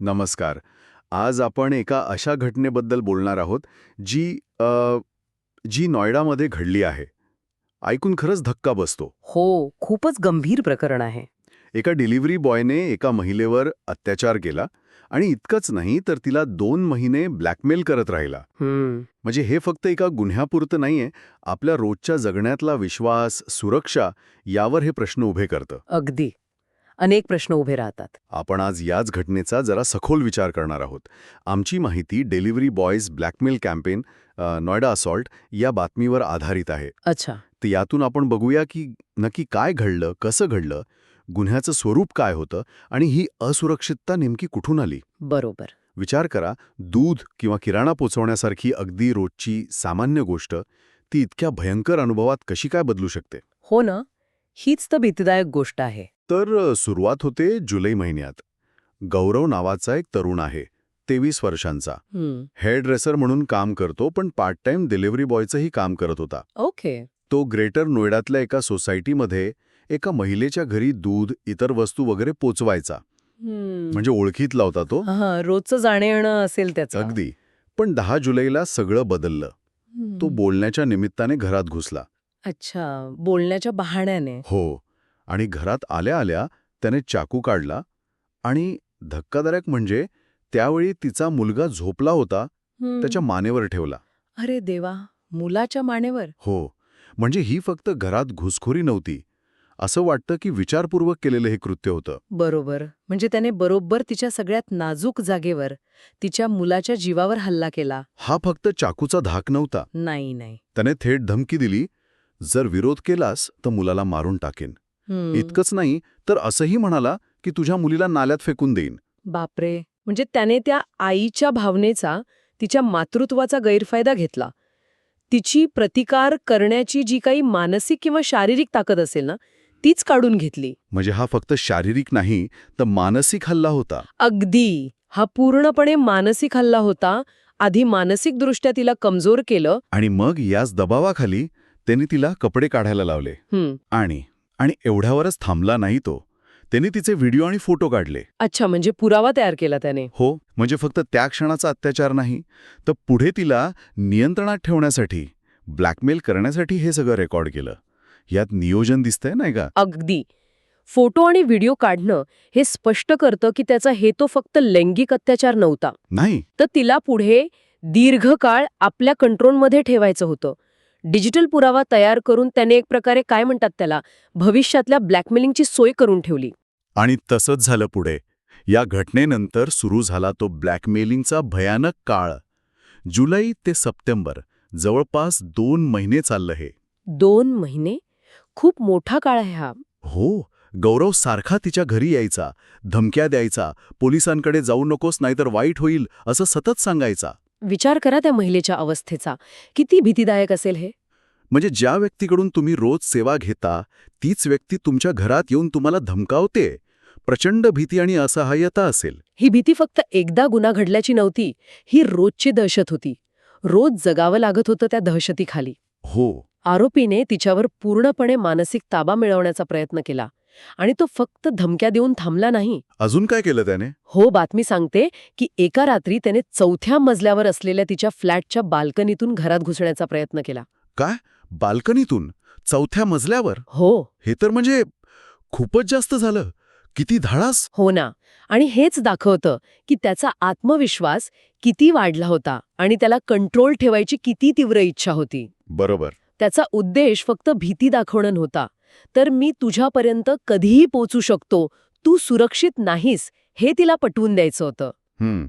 नमस्कार. आज आपण एका अशा घटनेबद्दल बोलणार आहोत जी अ, जी नॉयडामध्ये घडली आहे. ऐकून खरंच धक्का बसतो. हो खूपच गंभीर प्रकरण आहे. एका डिलिव्हरी बॉयने एका महिलेवर अत्याचार केला आणि इतकंच नाही तर तिला दोन महिने ब्लॅकमेल करत राहिला. हम्म. म्हणजे हे फक्त एका गुन्ह्यापुरतं नाहीये आपल्या रोजच्या जगण्यातला विश्वास सुरक्षा यावर हे प्रश्न उभे करतं. अगदी. अनेक प्रश्न उभे राहतात. आपण आज याच घटनेचा जरा सखोल विचार करणार आहोत. आमची माहिती delivery boys blackmail campaign Noida assault या बातमीवर आधारित आहे. अच्छा. तर यातून आपण बघूया की नक्की काय घडलं कसं घडलं गुन्ह्याचं स्वरूप काय होतं आणि ही असुरक्षितता नेमकी कुठून आली? बरोबर. विचार करा दूध किंवा किराणा पोचवण्यासारखी अगदी रोजची सामान्य गोष्ट ती इतक्या भयंकर अनुभवात कशी काय बदलू शकते? हो ना हीच तर भीतीदायक गोष्ट आहे. तर सुरुवात होते जुलै महिन्यात. गौरव नावाचा एक तरुण आहे तेवीस वर्षांचा. हेअर ड्रेसर म्हणून काम करतो पण पार्ट टाइम डिलिव्हरी बॉयचंही काम करत होता. ओके. तो ग्रेटर नोएडातल्या एका सोसायटीमध्ये एका महिलेच्या घरी दूध इतर वस्तू वगैरे पोचवायचा. म्हणजे ओळखीतला होता तो. हा रोजचं जाणे येणं असेल त्याचं. अगदी. पण दहा जुलैला सगळं बदललं. तो बोलण्याच्या निमित्ताने घरात घुसला. अच्छा बोलण्याच्या बहाण्याने. हो. आणि घरात आल्या आल्या त्याने चाकू काढला आणि धक्कादायक म्हणजे त्यावेळी तिचा मुलगा झोपला होता. त्याच्या मानेवर ठेवला. अरे देवा मुलाच्या मानेवर? हो म्हणजे ही फक्त घरात घुसखोरी नव्हती. असं वाटतं की विचारपूर्वक केलेलं हे कृत्य होतं. बरोबर म्हणजे त्याने बरोबर तिच्या सगळ्यात नाजूक जागेवर तिच्या मुलाच्या जीवावर हल्ला केला. हा फक्त चाकूचा धाक नव्हता. नाही नाही. त्याने थेट धमकी दिली जर विरोध केलास तर मुलाला मारून टाकेन. इतकंच नाही तर असंही म्हणाला की तुझ्या मुलीला नाल्यात फेकून देईन. बापरे. म्हणजे त्याने त्या आईच्या भावनेचा तिच्या मातृत्वाचा गैरफायदा घेतला. तिची प्रतिकार करण्याची जी काही मानसिक किंवा शारीरिक ताकद असेल ना तीच काढून घेतली. म्हणजे हा फक्त शारीरिक नाही तर मानसिक हल्ला होता. अगदी. हा पूर्णपणे मानसिक हल्ला होता. आधी मानसिकदृष्ट्या तिला कमजोर केलं. आणि मग याच दबावाखाली त्यांनी तिला कपडे काढायला लावले. आणि आणि एवढ्यावरच थांबला नाही तो. त्यांनी तिचे व्हिडिओ आणि फोटो काढले. अच्छा म्हणजे पुरावा तयार केला त्याने. हो म्हणजे फक्त त्या क्षणाचा अत्याचार नाही तर पुढे तिला नियंत्रणात ठेवण्यासाठी ब्लॅकमेल करण्यासाठी हे सगळं रेकॉर्ड केलं. यात नियोजन दिसतंय नाही का? अगदी. फोटो आणि व्हिडिओ काढणं हे स्पष्ट करतं की त्याचा हेतू फक्त लैंगिक अत्याचार नव्हता. नाही. तर तिला पुढे दीर्घकाळ आपल्या कंट्रोलमध्ये ठेवायचं होतं. डिजिटल पुरावा तयार करून त्याने एक प्रकारे काय म्हणतात त्याला? भविष्यातल्या ब्लॅकमेलिंगची सोय करून ठेवली. आणि तसंच झालं पुढे. या घटनेनंतर सुरू झाला तो ब्लॅकमेलिंगचा भयानक काळ. जुलै ते सप्टेंबर जवळपास दोन महिने चाललं हे. दोन महिने? खूप मोठा काळ आहे हा. हो गौरव सारखा तिच्या घरी यायचा. धमक्या द्यायचा. पोलिसांकडे जाऊ नकोस नाहीतर वाईट होईल असं सतत सांगायचा. विचार करा त्या महिलेच्या अवस्थेचा. किती भीतीदायक असेल हे? म्हणजे ज्या व्यक्तीकडून तुम्ही रोज सेवा घेता तीच व्यक्ती तुमच्या घरात येऊन तुम्हाला धमकावते? प्रचंड भीती आणि असहाय्यता असेल. ही भीती फक्त एकदा गुन्हा घडल्याची नव्हती ही रोजची दहशत होती. रोज जगावं लागत होतं त्या दहशतीखाली. हो. आरोपीने तिच्यावर पूर्णपणे मानसिक ताबा मिळवण्याचा प्रयत्न केला. आणि तो फक्त धमक्या देऊन थांबला नाही. अजून काय केलं त्याने? हो बातमी सांगते की एका रात्री त्याने चौथ्या मजल्यावर असलेल्या तिच्या फ्लॅटच्या बाल्कनीतून घरात घुसण्याचा प्रयत्न केला. काय? बाल्कनीतून? चौथ्या मजल्यावर? हो. हे तर म्हणजे खूपच जास्त झालं. किती धाडस? हो ना. आणि हेच दाखवतं की त्याचा आत्मविश्वास किती वाढला होता आणि त्याला कंट्रोल ठेवायची किती तीव्र इच्छा होती. बरोबर. त्याचा उद्देश फक्त भीती दाखवणं नव्हता. तर मी तुझ्यापर्यंत कधीही पोचू शकतो. तू सुरक्षित नाहीस हे तिला पटवून द्यायचं होतं. हम्म.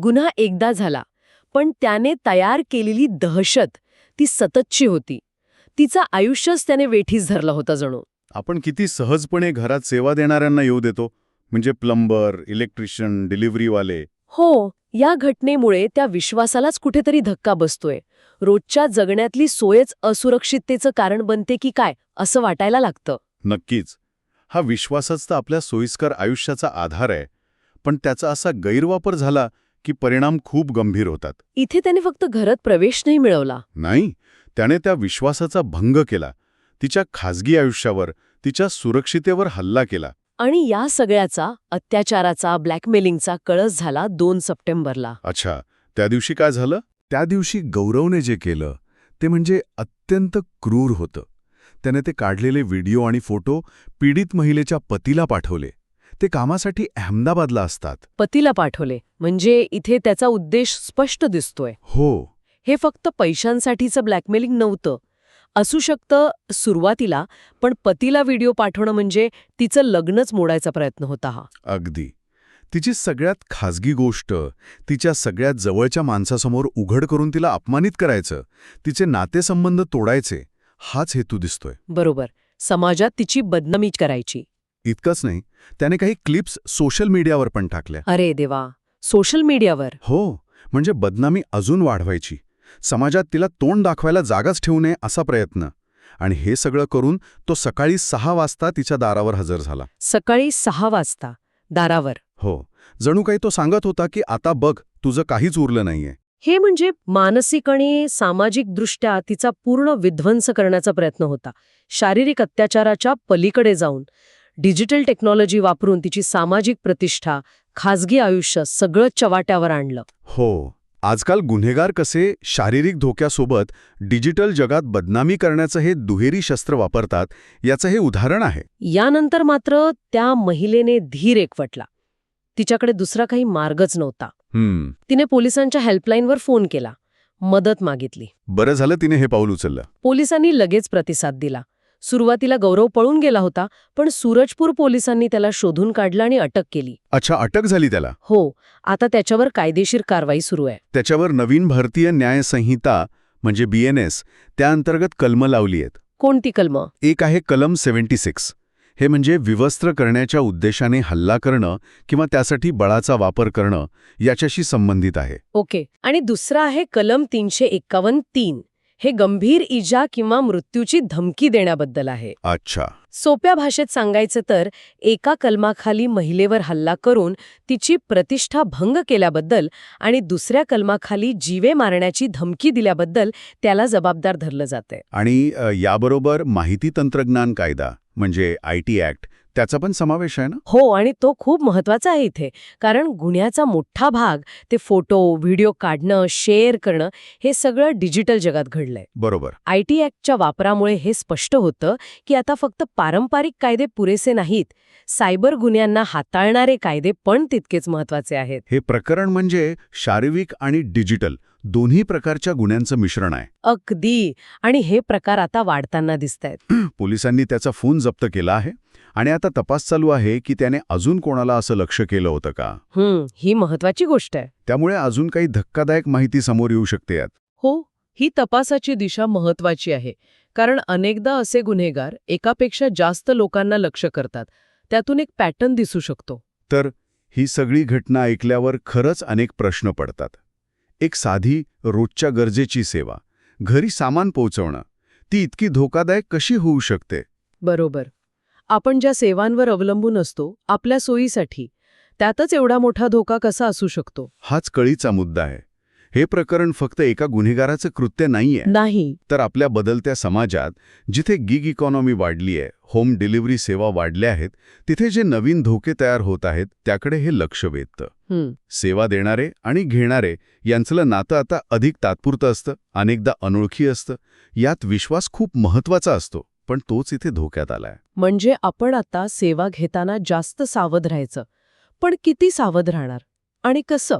गुन्हा एकदा झाला पण त्याने तयार केलेली दहशत ती सततची होती. तिचं आयुष्यच त्याने वेठीस धरलं होतं जणू. आपण किती सहजपणे घरात सेवा देणाऱ्यांना येऊ देतो. म्हणजे प्लंबर इलेक्ट्रिशियन डिलिव्हरीवाले. हो या घटनेमुळे त्या विश्वासालाच कुठेतरी धक्का बसतोय. रोजच्या जगण्यातली सोयच असुरक्षिततेचं कारण बनते की काय असं वाटायला लागतं. नक्कीच. हा विश्वासच तर आपल्या सोयीस्कर आयुष्याचा आधार आहे. पण त्याचा असा गैरवापर झाला की परिणाम खूप गंभीर होतात. इथे त्याने फक्त घरात प्रवेश नाही मिळवला. नाही त्याने त्या विश्वासाचा भंग केला. तिच्या खाजगी आयुष्यावर तिच्या सुरक्षितेवर हल्ला केला. आणि या सगळ्याचा अत्याचाराचा ब्लॅकमेलिंगचा कळस झाला दोन सप्टेंबरला. अच्छा त्या दिवशी काय झालं? त्या दिवशी गौरवने जे केलं ते म्हणजे अत्यंत क्रूर होतं. त्याने ते काढलेले व्हिडिओ आणि फोटो पीडित महिलेच्या पतीला पाठवले. ते कामासाठी अहमदाबादला असतात. पतीला पाठवले म्हणजे इथे त्याचा उद्देश स्पष्ट दिसतोय. हो. हे फक्त पैशांसाठीचं ब्लॅकमेलिंग नव्हतं असू शकतं सुरुवातीला पण पतीला व्हिडिओ पाठवणं म्हणजे तिचं लग्नच मोडायचा प्रयत्न होता हा. अगदी. तिची सगळ्यात खाजगी गोष्ट तिच्या सगळ्यात जवळच्या माणसासमोर उघड करून तिला अपमानित करायचं तिचे नातेसंबंध तोडायचे हाच हेतू दिसतोय. बरोबर. समाजात तिची बदनामी करायची. इतकंच नाही त्याने काही क्लिप्स सोशल मीडियावर पण टाकल्या. अरे देवा! सोशल मीडियावर? हो म्हणजे बदनामी अजून वाढवायची. समाजात तिला तोंड दाखवायला जागाच ठेवू नये असा प्रयत्न. आणि हे सगळं करून तो सकाळी सहा वाजता तिच्या दारावर हजर झाला. सकाळी सहा वाजता दारावर. हो. जणू काही तो सांगत होता की आता बघ तुझं काहीच उरलं नाहीये. हे म्हणजे मानसिक आणि सामाजिकदृष्ट्या तिचा पूर्ण विध्वंस करण्याचा प्रयत्न होता. शारीरिक अत्याचाराच्या पलीकडे जाऊन डिजिटल टेक्नॉलॉजी वापरून तिची सामाजिक प्रतिष्ठा खाजगी आयुष्य सगळं चवाट्यावर आणलं. हो. आजकाल गुन्हेगार कसे शारीरिक धोक्यासोबत डिजिटल जगात बदनामी करण्याचं हे दुहेरी शस्त्र वापरतात याचं हे उदाहरण आहे. यानंतर मात्र त्या महिलेने धीर एकवटला. तिच्याकडे दुसरा काही मार्गच नव्हता. तिने पोलिसांच्या हेल्पलाईनवर फोन केला. मदत मागितली. बरं झालं तिने हे पाऊल उचललं. पोलिसांनी लगेच प्रतिसाद दिला. सुरुवातीला गौरव पळून गेला होता पण सूरजपूर पोलिसांनी त्याला शोधून काढलं आणि अटक केली. अच्छा अटक झाली त्याला? हो आता त्याच्यावर कायदेशीर कारवाई सुरू आहे. त्याच्यावर नवीन भारतीय न्याय संहिता म्हणजे बीएनएस त्याअंतर्गत कलमं लावली आहेत. कोणती कलम? एक आहे कलम सेव्हन्टी सिक्स. हे म्हणजे विवस्त्र करण्याच्या उद्देशाने हल्ला करणं किंवा त्यासाठी बळाचा वापर करणं याच्याशी संबंधित आहे. ओके. आणि दुसरा आहे कलम तीनशे एक्कावन्न तीन. हे गंभीर इजा किंवा मृत्यूची धमकी देण्याबद्दल आहे. अच्छा. सोप्या भाषेत सांगायचं तर एका कलमाखाली महिलेवर हल्ला करून तिची प्रतिष्ठा भंग केल्याबद्दल आणि दुसऱ्या कलमाखाली जीवे मारण्याची धमकी दिल्याबद्दल त्याला जबाबदार धरलं जाते आणि याबरोबर माहिती तंत्रज्ञान कायदा म्हणजे आय टी ॲक्ट त्याचा पण समावेश आहे ना? हो आणि तो खूप महत्त्वाचा आहे इथे. कारण गुन्ह्याचा मोठा भाग ते फोटो व्हिडिओ काढणं शेअर करणं हे सगळं डिजिटल जगात घडलंय. बरोबर. आय टी ॲक्टच्या वापरामुळे हे स्पष्ट होतं की आता फक्त पारंपरिक कायदे पुरेसे नाहीत. सायबर गुन्ह्यांना हाताळणारे कायदे पण तितकेच महत्त्वाचे आहेत. हे प्रकरण म्हणजे शारीरिक आणि डिजिटल दोन्ही प्रकारच्या गुन्ह्यांचं मिश्रण आहे. अगदी. आणि हे प्रकार आता वाढताना दिसत आहेत पोलिसांनी त्याचा फोन जप्त केला आहे आणि आता तपास चालू आहे की त्याने अजून कोणाला असं लक्ष केलं होतं का? हम्म ही महत्वाची गोष्ट आहे. त्यामुळे अजून काही धक्कादायक माहिती समोर येऊ शकते यात. हो ही तपासाची दिशा महत्वाची आहे. कारण अनेकदा असे गुन्हेगार एकापेक्षा जास्त लोकांना लक्ष करतात. त्यातून एक पॅटर्न दिसू शकतो. तर ही सगळी घटना ऐकल्यावर खरंच अनेक प्रश्न पडतात. एक साधी रोजच्या गरजेची सेवा. घरी सामान पोहोचवणं. ती इतकी धोकादायक कशी होऊ शकते? बरोबर. आपण ज्या सेवांवर अवलंबून असतो आपल्या सोयीसाठी त्यातच एवढा मोठा धोका कसा असू शकतो? हाच कळीचा मुद्दा आहे. हे प्रकरण फक्त एका गुन्हेगाराचं कृत्य नाहीये. नाही. तर आपल्या बदलत्या समाजात जिथे गिग इकॉनॉमी वाढली आहे होम डिलिव्हरी सेवा वाढल्या आहेत तिथे जे नवीन धोके तयार होत आहेत त्याकडे हे लक्ष वेधतं. सेवा देणारे आणि घेणारे यांचलं नातं आता अधिक तात्पुरतं असतं अनेकदा अनोळखी असतं. यात विश्वास खूप महत्त्वाचा असतो पण तोच इथे धोक्यात आलाय. म्हणजे आपण आता सेवा घेताना जास्त सावध राहायचं. पण किती सावध राहणार? आणि कसं?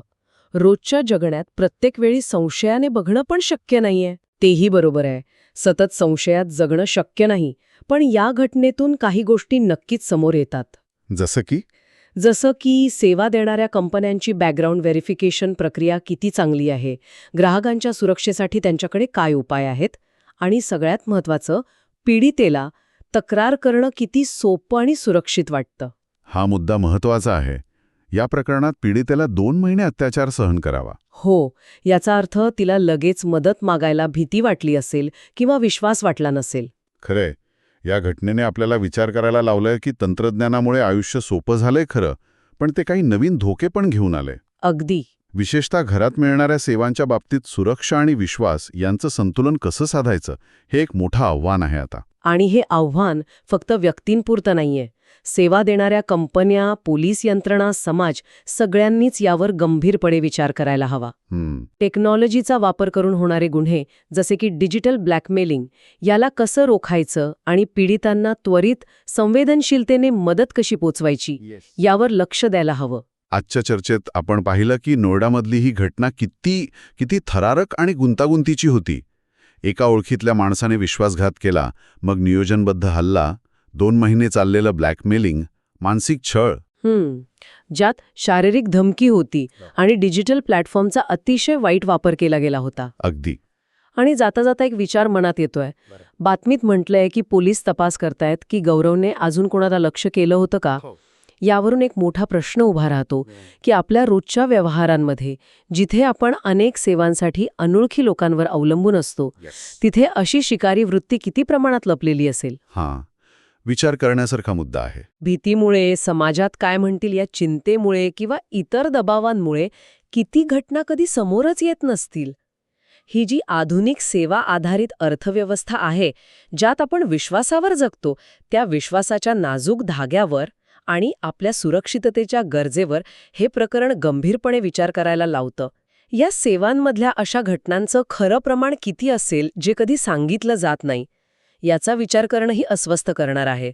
रोजच्या जगण्यात प्रत्येक वेळी संशयाने बघणं पण शक्य नाहीये. तेही बरोबर आहे. सतत संशयात जगणं शक्य नाही पण या घटनेतून काही गोष्टी नक्कीच समोर येतात. जसं की? जसं की सेवा देणाऱ्या कंपन्यांची बॅकग्राऊंड व्हेरिफिकेशन प्रक्रिया किती चांगली आहे ग्राहकांच्या सुरक्षेसाठी त्यांच्याकडे काय उपाय आहेत आणि सगळ्यात महत्त्वाचं पीडितेला तक्रार करणं किती सोपं आणि सुरक्षित वाटतं. हा मुद्दा महत्त्वाचा आहे. या प्रकरणात पीडितेला दोन महिने अत्याचार सहन करावा. हो याचा अर्थ तिला लगेच मदत मागायला भीती वाटली असेल किंवा विश्वास वाटला नसेल. खरंय. या घटनेने आपल्याला विचार करायला लावलंय की तंत्रज्ञानामुळे आयुष्य सोपं झालंय खरं पण ते काही नवीन धोके पण घेऊन आले. अगदी. विशेषतः घरात मिळणाऱ्या सेवांच्या बाबतीत सुरक्षा आणि विश्वास यांचं संतुलन कसं साधायचं हे एक मोठं आव्हान आहे आता. आणि हे आव्हान फक्त व्यक्तींपुरतं नाहीये. सेवा देणाऱ्या कंपन्या पोलीस यंत्रणा समाज सगळ्यांनीच यावर गंभीरपणे विचार करायला हवा. टेक्नॉलॉजीचा वापर करून होणारे गुन्हे जसे की डिजिटल ब्लॅकमेलिंग याला कसं रोखायचं आणि पीडितांना त्वरित संवेदनशीलतेने मदत कशी पोचवायची यावर लक्ष द्यायला हवं. आजच्या चर्चेत आपण पाहिलं की नोएडामधली ही घटना किती किती थरारक आणि गुंतागुंतीची होती. एका ओळखीतल्या माणसाने विश्वासघात केला मग नियोजनबद्ध हल्ला दोन महिने चाललेलं ब्लॅकमेलिंग मानसिक छळ. हम्म. ज्यात शारीरिक धमकी होती आणि डिजिटल प्लॅटफॉर्मचा अतिशय वाईट वापर केला गेला होता. अगदी. आणि जाता जाता एक विचार मनात येतोय. बातमीत म्हटलंय की पोलीस तपास करतायत की गौरवने अजून कोणाला लक्ष केलं होतं का? यावरून एक मोठा प्रश्न उभा राहतो की आपल्या रोजच्या व्यवहारांमध्ये जिथे आपण अनेक सेवांसाठी अनोळखी लोकांवर अवलंबून असतो तिथे अशी शिकारी वृत्ती किती प्रमाणात लपलेली असेल? हां. विचार करण्यासारखा मुद्दा आहे. भीतीमुळे समाजात काय म्हणतील या चिंतेमुळे किंवा इतर दबावांमुळे किती घटना कधी समोरच येत नसतील? ही जी आधुनिक सेवा आधारित अर्थव्यवस्था आहे ज्यात आपण विश्वासावर जगतो त्या विश्वासाच्या नाजूक धाग्यावर आणि आपल्या सुरक्षिततेच्या गरजेवर हे प्रकरण गंभीरपणे विचार करायला लावतं. या सेवांमधल्या अशा घटनांचं खरं प्रमाण किती असेल जे कधी सांगितलं जात नाही याचा विचार करणंही अस्वस्थ करणार आहे.